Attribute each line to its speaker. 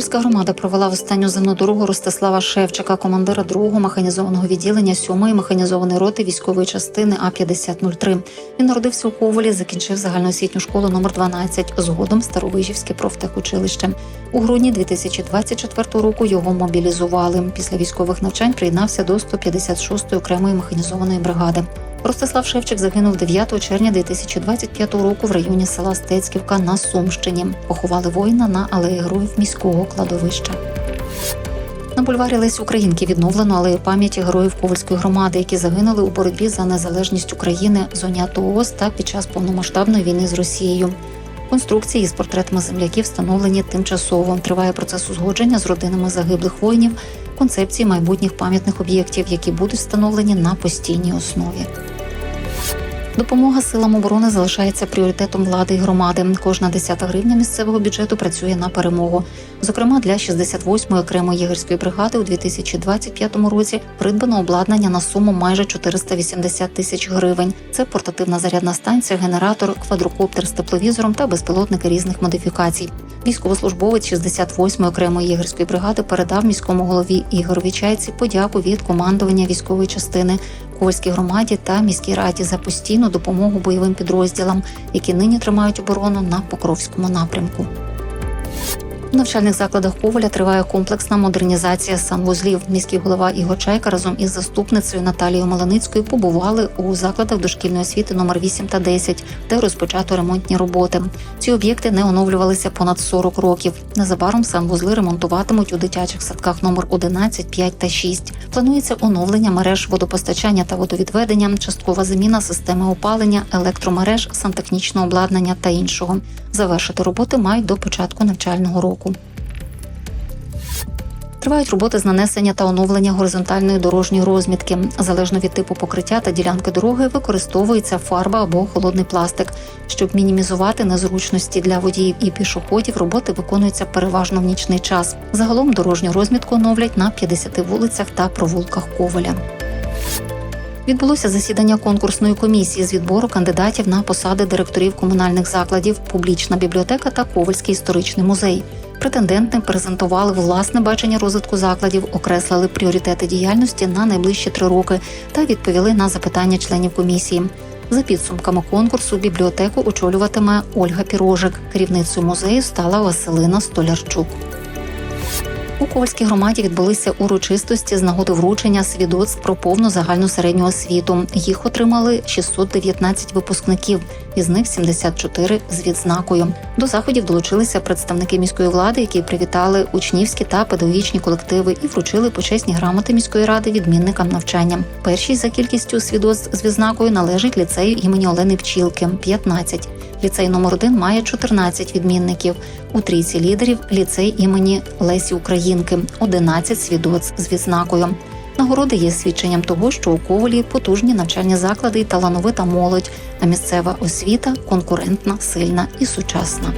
Speaker 1: Ковальська громада провела в останню земну дорогу Ростислава Шевчика, командира другого механізованого відділення 7-ї механізованої роти військової частини А 5003 Він народився у Ковалі, закінчив загальноосвітню школу номер 12, згодом Старовижівське профтехучилище. У грудні 2024 року його мобілізували. Після військових навчань приєднався до 156-ї окремої механізованої бригади. Ростислав Шевчик загинув 9 червня 2025 року в районі села Стецьківка на Сумщині. Поховали воїна на алеї героїв міського кладовища. На бульварі Лесі Українки відновлено алею пам'яті героїв Ковальської громади, які загинули у боротьбі за незалежність України зоні АТО ООС та під час повномасштабної війни з Росією. Конструкції з портретами земляків встановлені тимчасово. Триває процес узгодження з родинами загиблих воїнів, концепції майбутніх пам'ятних об'єктів, які будуть встановлені на постійній основі. Допомога силам оборони залишається пріоритетом влади і громади. Кожна десята гривня місцевого бюджету працює на перемогу. Зокрема, для 68-ї окремої єгерської бригади у 2025 році придбано обладнання на суму майже 480 тисяч гривень. Це портативна зарядна станція, генератор, квадрокоптер з тепловізором та безпілотники різних модифікацій. Військовослужбовець 68-ї окремої єгерської бригади передав міському голові Ігорові Чайці подяку від командування військової частини Кольській громаді та міській раді за постійну допомогу бойовим підрозділам, які нині тримають оборону на Покровському напрямку. У навчальних закладах Коваля триває комплексна модернізація санвузлів. Міський голова Ігор Чайка разом із заступницею Наталією Маланицькою побували у закладах дошкільної освіти номер 8 та 10, де розпочато ремонтні роботи. Ці об'єкти не оновлювалися понад 40 років. Незабаром санвузли ремонтуватимуть у дитячих садках номер 11, 5 та 6. Планується оновлення мереж водопостачання та водовідведення, часткова заміна системи опалення, електромереж, сантехнічного обладнання та іншого. Завершити роботи мають до початку навчального року. Тривають роботи з нанесення та оновлення горизонтальної дорожньої розмітки. Залежно від типу покриття та ділянки дороги, використовується фарба або холодний пластик. Щоб мінімізувати незручності для водіїв і пішоходів, роботи виконуються переважно в нічний час. Загалом дорожню розмітку оновлять на 50 вулицях та провулках Коваля. Відбулося засідання конкурсної комісії з відбору кандидатів на посади директорів комунальних закладів, публічна бібліотека та Ковальський історичний музей. Претенденти презентували власне бачення розвитку закладів, окреслили пріоритети діяльності на найближчі три роки та відповіли на запитання членів комісії. За підсумками конкурсу бібліотеку очолюватиме Ольга Пірожик. Керівницею музею стала Василина Столярчук. У Ковальській громаді відбулися урочистості з нагоди вручення свідоцтв про повну загальну середню освіту. Їх отримали 619 випускників, із них 74 з відзнакою. До заходів долучилися представники міської влади, які привітали учнівські та педагогічні колективи і вручили почесні грамоти міської ради відмінникам навчання. Перший за кількістю свідоцтв з відзнакою належить ліцею імені Олени Пчілки 15. Ліцей номер 1 має 14 відмінників. У трійці лідерів ліцей імені Лесі Українки 11 свідоцтв з відзнакою. Нагороди є свідченням того, що у Ковалі потужні навчальні заклади і талановита молодь, а місцева освіта конкурентна, сильна і сучасна.